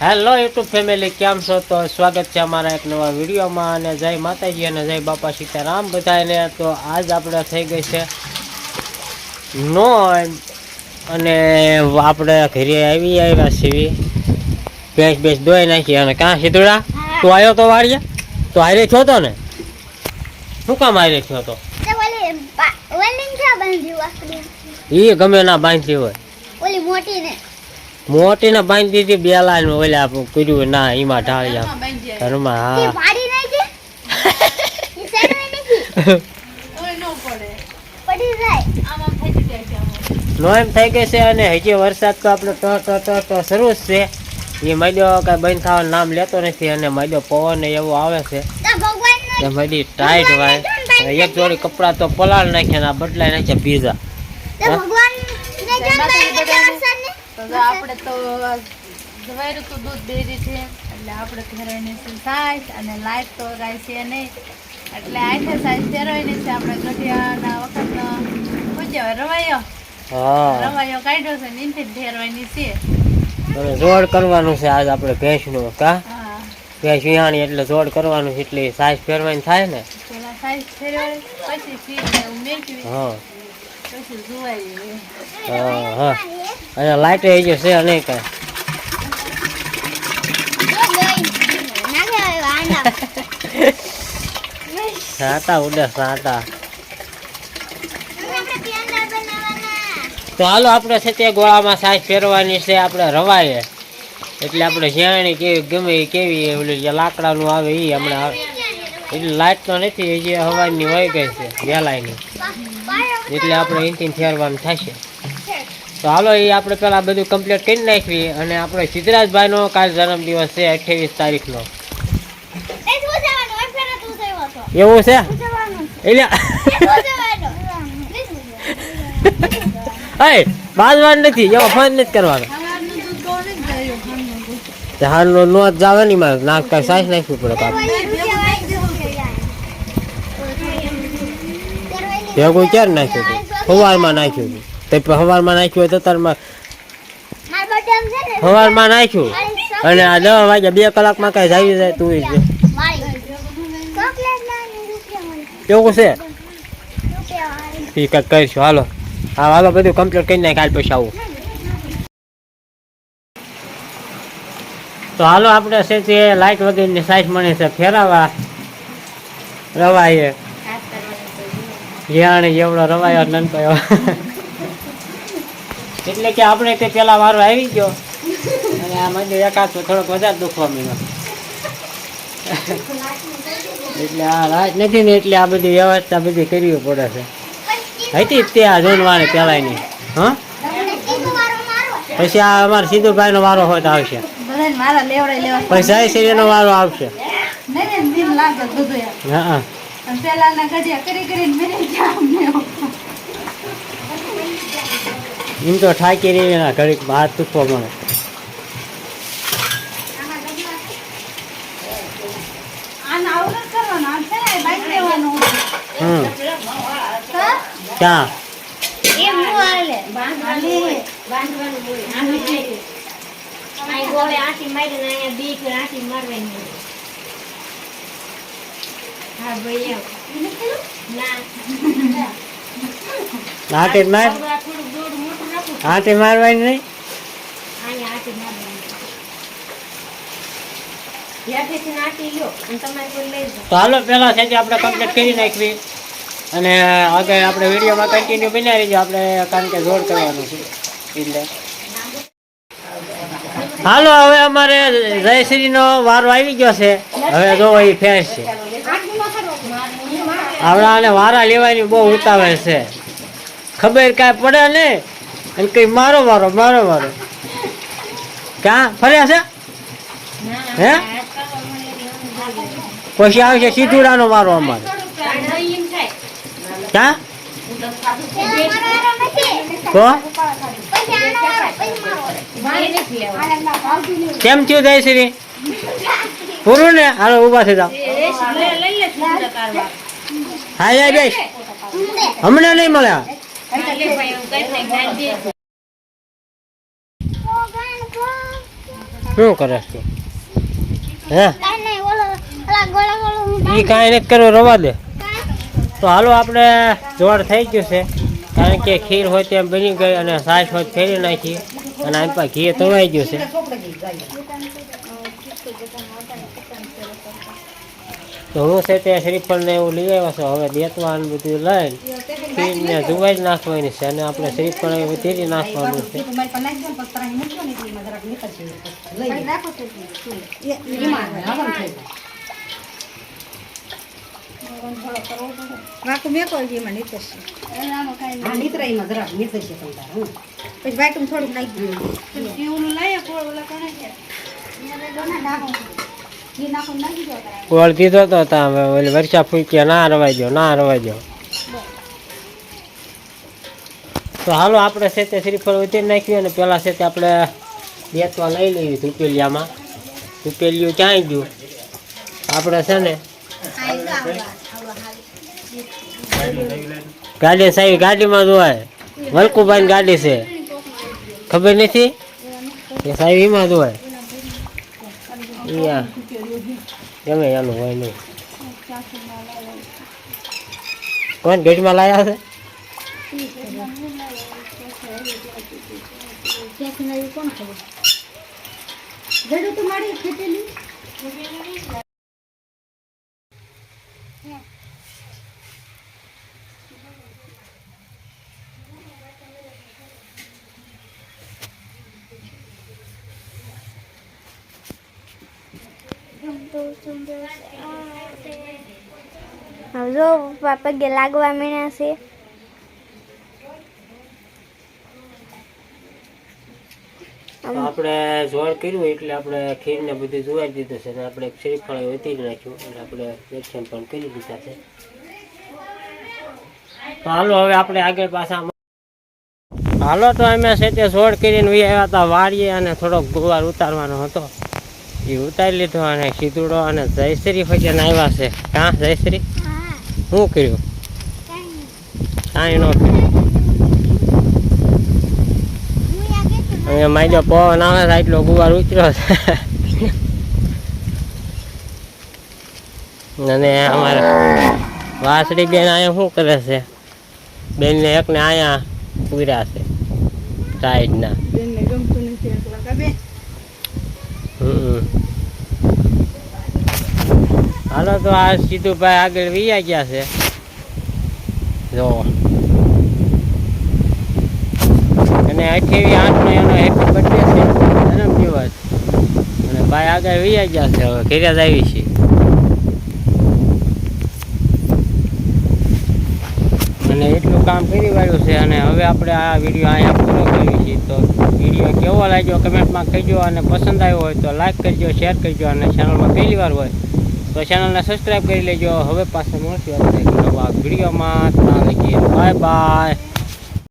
Hello YouTube family કેમ છો? તો સ્વાગત છે અમારા એક નવા વિડીયોમાં અને જય માતાજી અને જય બાપા સીતારામ બધાને. તો આજ આપણે થઈ ગઈ છે નોન અને આપણે ઘરે આવી આવ્યા છીએ. ભેંસ ભેંસ દોઈ નાખી અને કાં સીધુડા? તું આવ્યો તો વાળીએ તો હારે થયો તો ને? શું કામ હારે થયો તો? એ ગમે ના બાંધી હોય. ઓલી મોટી ને. મોટીને બાંધી દીધી બે લાઈન ઓલા કર્યું ના એમાં ઢાળ્યા ઘરમાં હા. નો એમ થઈ ગઈ છે અને હજી વરસાદ તો આપણે ટ ટ તો ટ શરૂ જ છે. એ મૈદો કાંઈ બંધ થવાનું નામ લેતો નથી અને મૈદો પવન ને એવું આવે છે. તો ભગવાન એ મૈદી ટાઈટ વાય એક જોડી કપડાં તો પલાળ નાખ્યા ને આ બદલાઈ નાખ્યા પીઝા તો ભગવાન ને જાન બાઈ એટલે વરસાદ ને તો જો આપણે તો જવાયું તો દૂધ ડેરી છે એટલે આપણે છે સાઈઝ અને લાઈટ તો રાય છે નહીં. એટલે આઠે સાઈઝ ફેરવાની છે આપણે ગઢિયાના વખતનો કહેવાય રવાયો? હા. રવાયો કાઢ્યો છે ને એનથી ફેરવાની છે. જોડ કરવાનું છે આજ આપણે ભેંસનું કા? ભેંસ વિહાણી એટલે જોડ કરવાનું છે એટલે સાઈઝ ફેરવાની થાય ને? પેલા સાઈઝ ફેરવાય પછી સીટ ને એવું હા. પછી જોવાય હા હા. અને લાઈટ એ જશે છે નહીં સાતા ઉડે બનાવવાના તો હાલો, આપણે છે તે ગોળામાં સાઈઝ ફેરવાની છે, આપણે રવાય એટલે આપણે જ્યાંની કેવી, ગમે એ કેવી ઓલું જે લાકડાનું આવે એ હમણાં આવે. એટલે લાઇટ તો નથી જે હવાની હોય ગઈ છે, વેલાયની. એટલે આપણે અહીંથી ફેરવાનું થશે. તો હાલો એ આપણે પેલા બધું કમ્પ્લીટ કરી નાખવી અને આપણે સિદ્ધરાજભાઈનો કાલ જન્મદિવસ છે અઠ્યાવીસ તારીખનો. એવું છે? એટલે શું જવાનું નથી એવો ફોન નથી કરવાનો. હાલનો નો જ જાવે ને માં નાક કાંઈ સાઈઝ નાખવી પડે કાપ ભેગું ક્યારે નાખ્યું હતું? સવારમાં નાખ્યું હતું. તે સવારમાં નાખ્યું હોય તો તારમાં સવારમાં નાખ્યું. અને આ દવા વાગ્યા બે કલાકમાં કાંઈ જાવી જાય તું. કેવું છે? એ કંઈક કરીશું. હાલો. હા હાલો બધું કમ્પ્લીટ કરી નાખ કાલ પછી આવું. તો હાલો આપણે છે તે લાઇટ વગેરેની સાઈઝ મળે છે. ફેરાવા રવાઈએ. જ્યાં એવડો રવાયો નનકાયો એટલે કે આપણે તે પેલા વારો આવી ગયો. અને આ મને એકાદ થોડોક વધારે દુખવા મળ્યો એટલે આ રાત નથી ને એટલે આ બધી વ્યવસ્થા બધી કરવી પડે છે. હતી તે આ જોનવાને પેલાની હા? પછી આ અમારા સિદ્ધુભાઈનો વારો હોય તો આવશે પછી જય શ્રીનો વારો આવશે. હા હા અને પેલાના ગઢિયા કરી કરીને મેરે ગયા અમને એમ તો ઠાકી રહી એના ઘડીક હાથ તૂટવા મળે. છે ને. માર. આટે મારવાની નહીં. તો હાલો પેલા છે આપણે કમ્પ્લીટ કરી નાખવી. અને આગળ આપણે વિડીયોમાં કન્ટિન્યુ બનાવી દઈએ આપણે કારણ કે જોડ કરવાનું છે. એટલે. હાલો હવે અમારે જયશ્રીનો વારો આવી ગયો છે. હવે જો એ ફેર છે. અને વારા લેવાની બહુ ઉતાવળ છે. ખબર કાંઈ પડે ને? અને કઈ મારો મારો મારો મારો ક્યાં? ફર્યા છે? હે? પછી આવશે સીધુડાનો મારો અમારે. ક્યાં? કેમ થયું જયશ્રી પૂરું ને? હાલો ઊભા થઈ જાઓ. હા યાર બેસ. હમણાં નહીં મળ્યા. શું કરે છે? હે? એ કાંઈ નથી કરવું રવા દે. તો હાલો આપણે જોડ થઈ ગયું છે. કારણ કે ખીર હોય તેમ બની ગઈ અને સાસ હોય ફેરી નાખી અને આમ પણ ઘી તવાઈ ગયું છે. તો હું છે તે શ્રીફળ ને એવું લઈ આવ્યો છું. હવે દેતવાનું બધું લઈને ખીરને ધુવાઈ જ નાખવાની છે અને આપણે શરીર પણ તેરી નાખવાનું છે. વાકું મેં નીતરા એમાં તમ તાર પછી નાખી પીવું કોળ ઓલા કરે દીધો તો તા ઓલી વર્ષા ફૂક્યા ના રવાઈ દો ના રવાઈ ગયો તો હાલો, આપણે છે તે શ્રીફળ ઉતરી નાખ્યું અને પેલા છે તે આપણે બેસવા લઈ લઈએ ધૂપેલિયામાં. ધૂપેલિયું ચાઈ ગયું. આપણે છે ને ગાડી સાહેબ ગાડીમાં જોવાય વલકુભાઈ ગાડી છે. ખબર નથી? કે સાહેબ એમાં જોવાય અહીંયા ગમે એનું હોય નહીં. કોણ, ગેટમાં લાયા છે જડું તો મારી ખેતેલી હવે જો પપ્પા પગે લાગવા મીણ્યા છે આપણે જોડ કર્યું એટલે આપણે ખીરને બધું જોવાઈ દીધું છે અને આપણે શ્રીફળ વધી નાખ્યું અને આપણે દર્શન પણ કરી દીધા છે. તો હાલો હવે આપણે આગળ પાછા હાલો તો અમે છે તે જોડ કરીને વી આવ્યા હતા વાળીએ અને થોડોક ગુવાર ઉતારવાનો હતો. એ ઉતારી લીધો અને સીધુડો અને જયશ્રી ફજન આવ્યા છે. કાં જયશ્રી? શું કર્યું? કાંઈ કાંઈ ન કર્યું. અહીંયા માજો પવન આવે છે એટલો ગુવાર ઉતર્યો છે. અને અમારા વાસડી બેન અહીંયા શું કરે છે? બેનને એકને અહીંયા પૂર્યા છે સાઈડના. હાલો તો આ સીધું ભાઈ આગળ વીયા ગયા છે. જો. અને અઠ્યાવીસ આઠનો એનો હેપી બર્થડે છે. જન્મ દિવસ અને ભાઈ આગળ વીયા ગયા છે હવે, ઘરે જ આવી છે. અને એટલું કામ કરી વાળ્યું છે અને હવે આપણે આ વીડિયો અહીંયા પૂરો કરીએ છીએ. તો વીડિયો કેવો લાગ્યો કમેન્ટમાં કહેજો અને પસંદ આવ્યો હોય તો લાઈક કરજો શેર કરજો અને ચેનલમાં પહેલી વાર હોય તો ચેનલને સબસ્ક્રાઈબ કરી લેજો. હવે પાસે મળશું આપણે નવા વિડીયોમાં ત્યાં લખીએ બાય બાય